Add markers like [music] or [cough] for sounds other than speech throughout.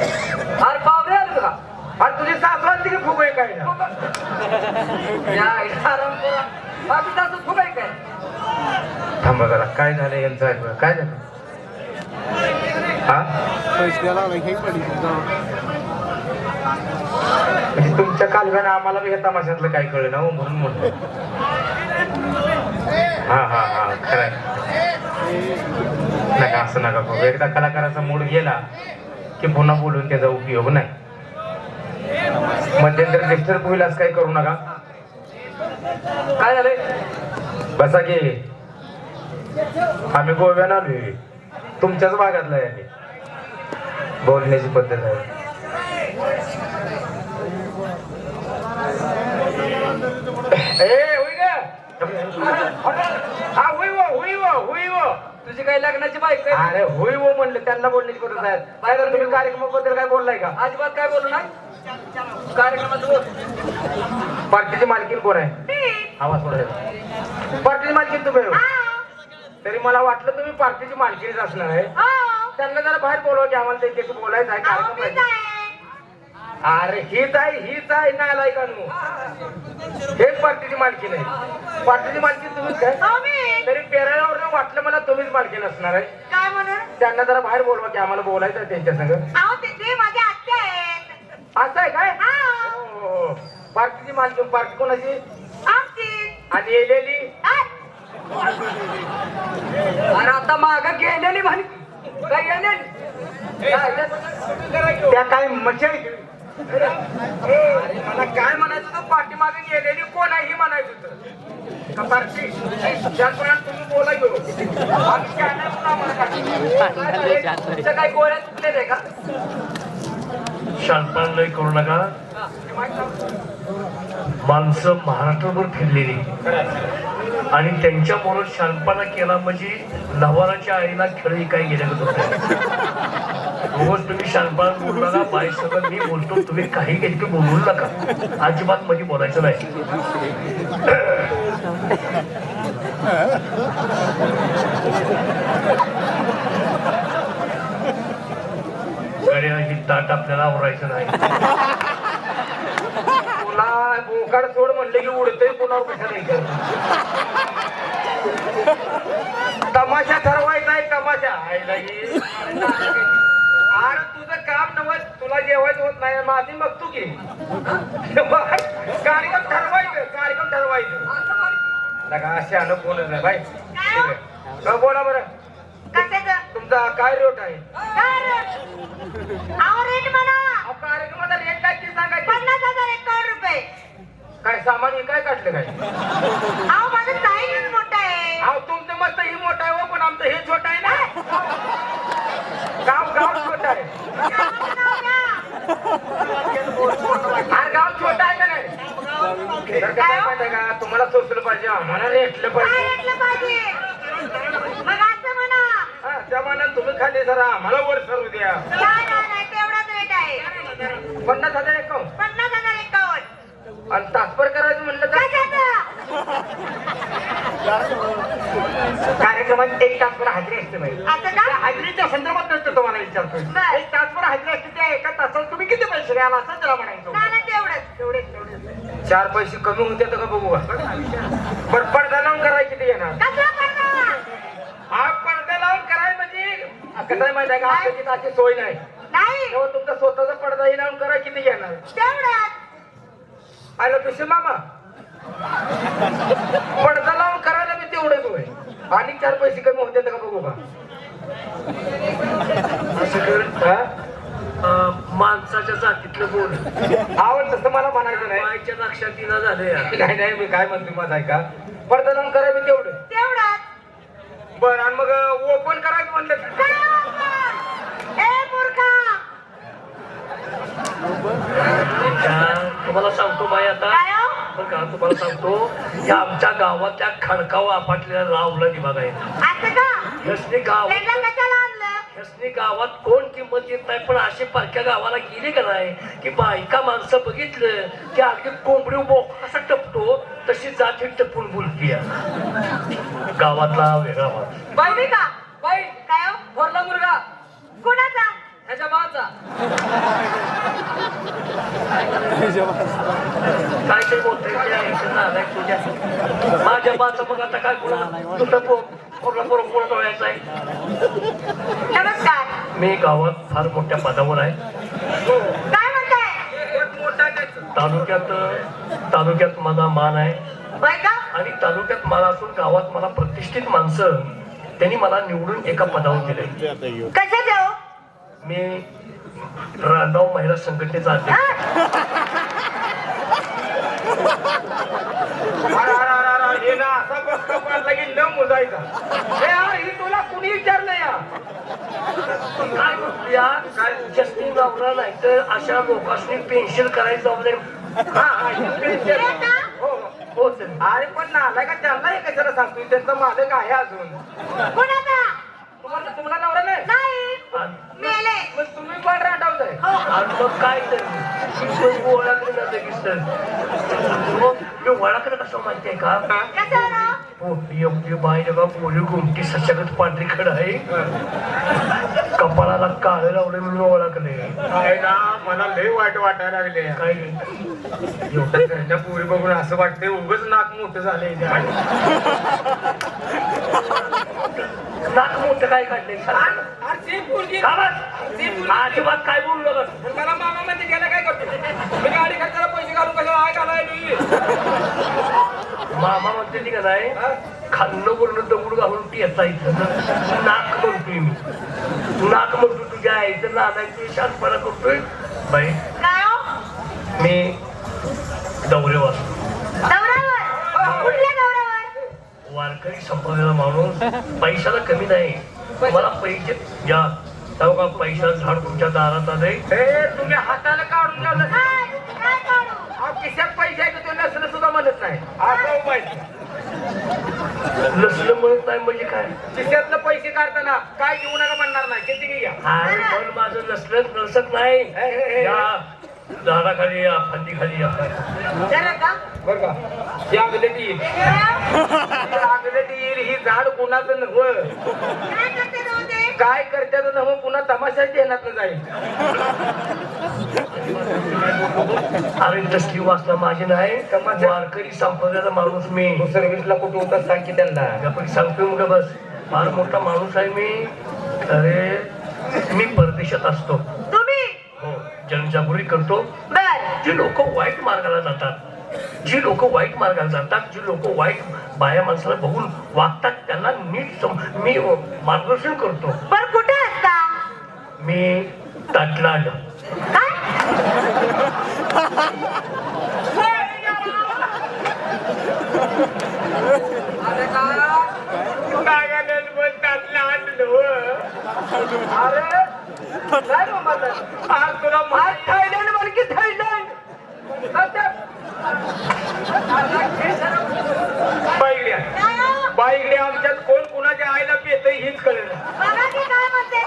अरे पावरे आले का आणि तुझी सासू आली की आहे काय? तास खूप आहे काय? थांबा जरा काय झालं यांचं ऐकलं काय झालं? म्हणजे तुमच्या कालव्यानं आम्हाला बी हे तमाशातलं काय कळलं ना हो, म्हणून म्हणलं. हा हा हा खरं नका असं नका करू. एकदा कलाकाराचा मूड गेला की पुन्हा बोलून त्याचा उपयोग नाही. मध्यंतरी डिस्टर्ब होईल असं काही करू नका. काय झालंय? बसा की. आम्ही गोव्यानं आलोय. तुमच्याच भागातला आहे बोलण्याची पद्धत आहे. ए होई तुझी काही लग्नाची बाईक आहे? अरे होई वो म्हणलं त्यांना बोलण्याची पद्धत आहे बाहेर तुम्ही कार्यक्रमाबद्दल काय बोललाय का? अजिबात काय बोलू नाही कार्यक्रमात बोल. पार्टीची मालकीन कोण आहे? आवाज सोडायचा पार्टीची मालकीन तुम्ही हो. तरी मला वाटलं तुम्ही पार्टीची मालकीनीच असणार आहे. त्यांना जरा बाहेर बोलवा की आम्हाला त्यांच्याशी बोलायचं आहे कार्यक्रम आहे अरे हीच आहे हीच आहे ना लायकानू हेच पार्टीची मालकी नाही पार्टीची मालकी तुम्हीच काय? तरी पेराळावर वाटलं मला तुम्हीच मालकी नसणार आहे. काय म्हणून? त्यांना जरा बाहेर बोलवा की आम्हाला बोलायचं आहे त्यांच्या संग. अहो तिथे माझ्या आत्या आहेत. असं आहे काय? हा. हो, हो. पार्टीची मालकी पार्टी कोणाची? आमची. आणि येलेली? अरे आता माग गेलेली म्हणे काय गेलेली त्या काय मजा आहे? अरे मला काय म्हणायचं होतं? पाठीमागे गेलेली कोण आहे? हे म्हणायचं होतं. का पार्टी तुम्ही बोला घेऊ आम्ही आम्हाला गोळ्या आहे का? लय करू नका. माणसं महाराष्ट्रभर फिरलेली. आणि त्यांच्याबरोबर शांतपणा केला म्हणजे नवाराच्या आईला खेळी काय गेल्यागत होत रोज तुम्ही शानपान बोलू नका बाई सगळं मी बोलतो तुम्ही काही काही बोलू नका. अजिबात मध्ये बोलायचं नाही. ही ताट आपल्याला आवरायचं नाही. तुला बोकाड सोड म्हणले की उडतय पुन्हा कशाला तमाशा ठरवायचा आहे तमाशा. आयला ही. अरे तुझं काम नवत तुला नाही माझी मग तू की. कार्यक्रम ठरवायचं कार्यक्रम ठरवायचं. नका असे आलं बोलत नाही बाई. हो, बोला बरं. तुमचा काय रेट आहे? काय रे? अहो रेट म्हणा. अहो, कार्यक्रमाचा रेट काय ते सांगायचं? पन्नास हजार एकावन्न रुपये. काय सामान हे काय काढलं काय अहो माझं साईज मोठा आहे अहो तुमचं मस्त ही मोठा आहे हो पण आमचं हे छोटं आहे ना गाव गाव छोटं आहे गावाचं नाव घ्या. अरे गाव छोटं आहे का नाही माहिती का? तुम्हाला सोसलं पाहिजे आम्हाला रेटलं काय पाहिजे घेतलं पाहिजे. मग असं म्हणा. हा, त्या मानात तुम्ही खाली जरा आम्हाला वर सरू द्या. नाही नाही नाही तेवढाच रेट आहे. पन्नास हजार एकावन्न. पन्नास हजार एकावन्न. आणि तात्पर करायचं म्हणलं तर? कशाचं कार्यक्रमात एक तास पण हजेरी असते बाई. असं त्या का हजेरीच्या संदर्भात नसतं तुम्हाला विचारतोय. बरं. एक तास पण हजेरी असते त्या एका तासाला तुम्ही किती पैसे द्याल असं त्याला म्हणायचं नाही नाही तेवढेच तेवढेच. चार पैसे कमी होते तर का बघू? का बरं पडदा लावून करायला किती येणार? हा पडदा लावून करायला म्हणजे कसं आहे माहिती आहे का? आमच्या तिथं अशी सोय नाही. नाही. तेव्हा तुमचा स्वतःचा पडदा लावून करा किती तेवढंच आयला पिशे मामा. पडदा लावून करायला मी तेवढेच होय. आणि चार पैसे कमी होते तर का बघू का असं कर. हा? अं, माणसाच्या जातीतलं बोल. आवड तसं मला म्हणायचं नाही. बायच्या लक्षात येणं झालं नाही नाही मी काय म्हणतो माझं ऐका. पडदा लावून करा मी तेवढं. तेवढंच. बरं आणि मग ओपन करायचं म्हणलं तुम्हाला सांगतो बाई आता. हो? बरं का तुम्हाला सांगतो या आमच्या गावातल्या खडकाव आपटलेल्या का? यसने गाव ह्यासनी गावात कोण किंमत देत नाही पण असे पारख्या गावाला गेले का नाही? की बायका माणसं बघितलं की अगदी कोंबडी बोक टपतो तशी जाती टपून बोलती गावातला वेगळा वाद बाई का? बाई काय हो? थोरला मुलगा. कोणाचा? ह्याच्या बाचा काय ते बोलतोय ते ऐकून आलाय तुझ्या माझ्या बाचा मग आता काय कोणा तुझा पोरला पोर कोणाचा व्हायचा आहे. नमस्कार मी गावात फार मोठ्या पदावर आहे. तालुक्यात तालुक्यात माझा मान आहे आणि तालुक्यात मला असून गावात मला प्रतिष्ठित माणसं त्यांनी मला निवडून एका पदावर दिले मी रांगाव महिला संघटनेचा अध्यक्ष तुला कुणी विचारलं या? काय म्हणतो या? काय जस्टिन नवरा नाही तर अशा लोकांनी पेन्शन करायची जबाबदारी हा, हा, ही पेन्शन. हे अरे पण नालाय का त्यांना हे कशाला सांगतोय त्यांचा मालक आहे अजून. तुम्हाला तुम्हाला नवरा नाही. नाही. आणि मेले मग तुम्ही पण राहताय आणि मग काय तर? ओळखलं मग मी ओळखलं कसं माहितीये का? कसं ना बाई का पोरी घुमटी सशगत पांढरी खड आहे कपाळाला काळे लावले म्हणून ओळखले ना मला लय वाईट वाटायला लागले. काय एवढं पोरी बघून असं वाटतंय उगच नाक मोठं झालंय नाक मोठं काय काढले अजिबात काय बोलू नका मला मामा मध्ये गेला काय करतो? मी गाडी खर्चाला पैसे घालून कशाला मी? मामा म्हणते ती का नाही खाल्लं वरून दगड घालून टेचा इथं. नाक म्हणतोय मी. नाक म्हणतो तुझ्या आईचं नादायचं शांतपणा करतोय. बाई काय हो? मी दौरे वाचतो दौऱ्यावर? वारकरी संपवलेला माणूस. पैशाला कमी नाही. मला पैसे तेव्हा का पैशाचं झाड तुमच्या दारात हे तुम्ही हाताला काढून पैसे आहे तो नसलं सुद्धा म्हणत नाही. असं माहिती नसलं म्हणत नाही म्हणजे काय? खिशातलं पैसे काढताना काय घेऊ नका म्हणणार नाही. किती घ्या अरे पण माझं नसलं नसत नाही. या झाडाखाली या फांदी खाली या बर का. ही आगलेट येईल. ही आगलेट येईल ही झाड कुणाचं नव्ह. काय करते करत्याचं नव्ह पुन्हा तमाशाच्या येणार जाईल अरे तसली वासना माझी नाही. वारकरी संपवलेला माणूस मी. तू सर्व्हिसला कुठे होता सांग की त्यांना. सांगतोय मग बस. फार मोठा माणूस आहे मी. अरे मी परदेशात असतो. तुम्ही? हो जनजागृती करतो. जी लोक वाईट मार्गाला जातात जी लोक वाईट मार्गाला जातात जी लोक वाईट बाया माणसाला बघून वागतात त्यांना नीट सम मी मार्गदर्शन करतो. बर कुठे असता मी ताटलाड. काय? अरे? आज तुला माहीत थायलंड म्हण की थायलंड? बाईगड्या. आमच्यात कोण कुणाच्या आईला पेतय हीच कळलं म्हणते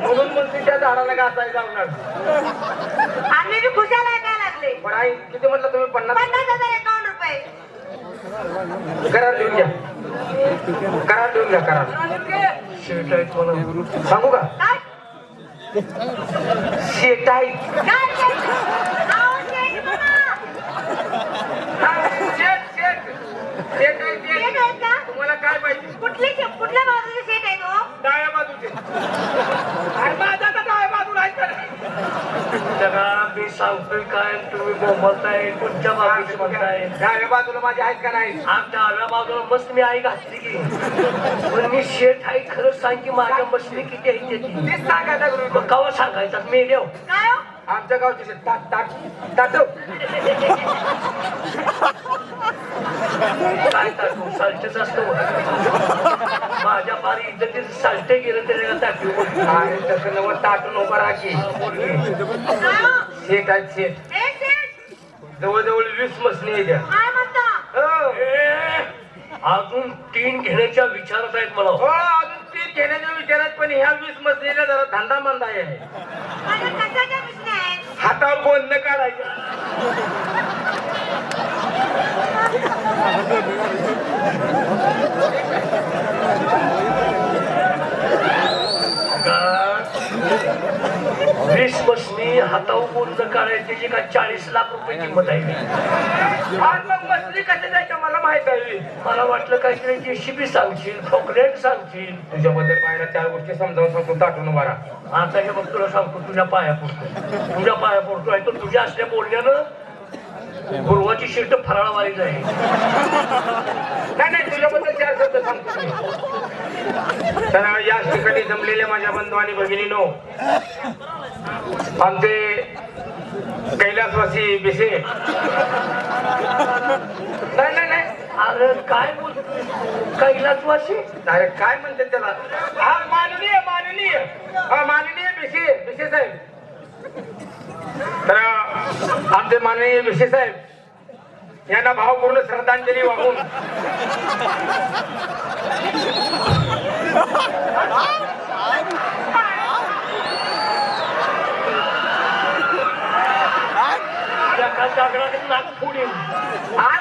म्हणून मग तिच्या झाडाला घासाय जाणार. आम्ही बी खुशाला ऐकायला लागले? पण आई किती म्हटलं तुम्ही? पन्नास? पन्नास हजार एकावन्न रुपये. करार देऊन घ्या. करार देऊन घ्या करार. सांगू का? काय शेट आहे काय ते? अहो, शेठ बाबा. शेट शेट शेट आहे शेठ शेट आहेत का तुम्हाला काय पाहिजे कुठली शे- कुठल्या बाजूचे शेठ आहे तो डाव्या बाजूचे अरे माझा तर डाव्या बाजूला आहे तर. जगा मी सांगतोय काय तुम्ही बोलताय कोणत्या बाबतीत म्हणताय डाव्या बाजूला माझे आहेत का नाही? आज डाव्या बाजूला मस्त मी आई घातली की. पण मी शेठ आई खरं सांग की माझ्या मशनी किती आहे त्याची. तेच सांगायचं गुरु. मग कवा सांगायचं? मी देव काय हो? आमच्या गावचे शेत ताट ताट ताटव काय टाकू सालटेच असतो. माझ्या फार इज्जतीत सालटे गेलं तरी टाकू आणि तसं नव ताटून उभा राखी काय हो? शेत ए, शेठ, जवळजवळ वीस मसनी आहे त्या. हो. अजून तीन घेण्याच्या विचारात आहेत मला. हो, अजून तीन घेण्याच्या विचारात पण ह्या वीस मजलीला जरा धंदा मंदा आहे. हातावर बोलणं काढायचं [laughs] वीस बसनी हातावर बोलणं काढायची त्याची का चाळीस लाख रुपये किंमत आहे. आज मग मजली कशी जायचं मला माहीत आहे मला वाटलं काहीतरी जेसीबी सांगशील फॉकलेट सांगशील. तुझ्याबद्दल पाहिला चार गोष्टी समजावून सांगतो दाटून बरा आता हे बघ तुला सांगतो तुझ्या पाया पडतो तुझ्या पाया पडतो आहे तर तुझ्या असल्या बोलण्यानं गुरुवाची शिर्ट फराळवारीच आहे. नाही नाही तुझ्याबद्दल चार शब्द सांगतो तर या ठिकाणी जमलेल्या माझ्या बंधू आणि भगिनीनो आमचे कैलासवासी बिसे. नाही नाही नाही. अरे काय बोलतोय कैलासवासी? अरे काय म्हणते त्याला? हा माननीय माननीय. हा माननीय बिसे बिसे साहेब. तर आमचे माननीय बिसे साहेब यांना भावपूर्ण श्रद्धांजली वाहून.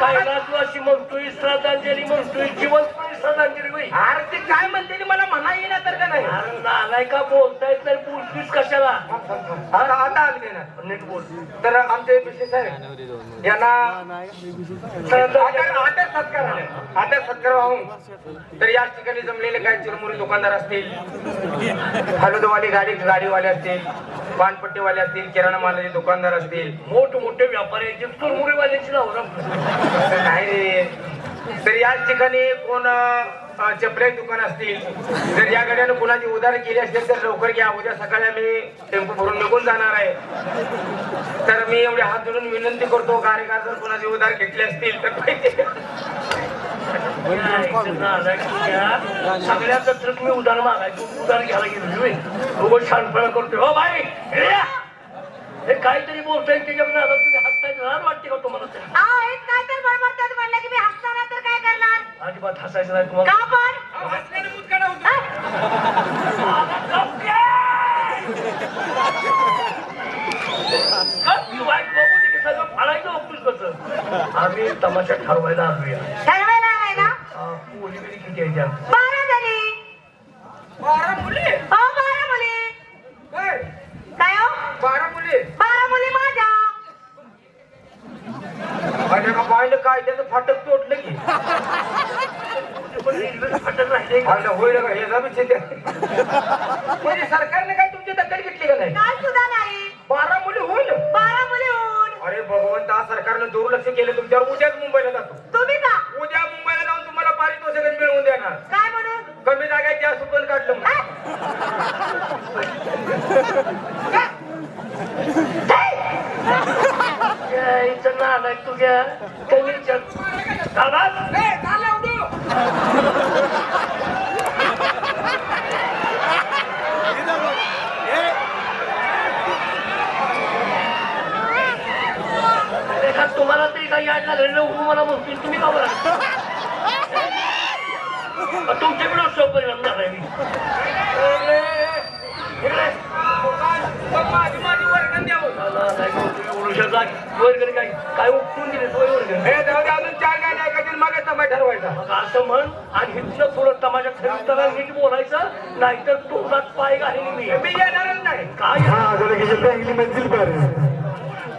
कैलासवासी म्हणतोय श्रद्धांजली म्हणतोय जिवंतपणे श्रद्धांजली होई अरे ते काय म्हणते मला म्हणा येईना तर का नाही. अरे नालाय का बोलता बोलतोयस कशाला? आता आता ना. नीट बोल. तर आमचे बिसे साहेब यांना आदर सत्कार आदर सत्कार वाहून तर या ठिकाणी जमलेले काही चिरमुरी दुकानदार असतील हलुदवाली गाडी गाडीवाले असतील पानपट्टीवाले असतील किराणा मालाचे दुकानदार असतील मोठ मोठे व्यापाऱ्यांचे चुरमुरेवाल्यांची असं नाही रे. तर याच ठिकाणी कोण चपले दुकान असतील जर या गाड्यानं कुणाची उधार केली असेल तर लवकर घ्या. उद्या सकाळी आम्ही टेम्पो भरून निघून जाणार आहे. तर मी एवढे हात धरून विनंती करतो कार्यकार जर कुणाची उधार घेतले असतील तर सगळ्याच तुम्ही जत्रेत उदार मागायचो उधार घ्यायला गेलो रोज छानपणा करतोय. हो भाई हे या. काहीतरी बोलतोय त्याच्यामध्ये आता तुम्ही हसताय वाटते का तुम्हाला ते? अहो हे काय तर बडबडतात म्हणलं की मी हसताना तर काय करणार अजिबात हसायचं नाही तुम्हाला. का पण? फाडायचं बघतोस कसं आम्ही तमाशा ठरवायला आलोया. ठरवायला आहे ना? किती आहे त्या झाली बारा मुली हो बारा मुली काय? काय हो बारा मुली बारा मुली माझ्या माझ्या का पाहिलं काय त्याचं फाटक तोडलं की पण रेल्वे होईल का? हे जाबीच आहे. ते. म्हणजे सरकारने काय तुमची दखल घेतली का नाही? काय सुद्धा नाही. बारा मुली होईल. बारा मुली होऊन. अरे भगवंत सरकारनं दुर्लक्ष केलं तुमच्यावर उद्याच मुंबईला जातो. तुम्ही का उद्या मुंबईला जाऊन तुम्हाला पारितोषिकच मिळवून देणार. काय म्हणून? कमी जागा त्या सुपल काढलं इथं नालाय तुझ्या कमीच्या दादा एका तरी याड लागलं उभं मला म्हणतील तुम्ही का बरं असं परिणाम झालाय मी वर्गण नाही काय काय उपटून दिले वर्गणी हे अजून चार मग समय ठरवायचा असं म्हण आणि हिथनं थोडं तमाशा खरेदीला नीट बोलायचं नाहीतर तोंडात पाय घालीन मी मी येणारच नाही काय हाँ हैं मंजिल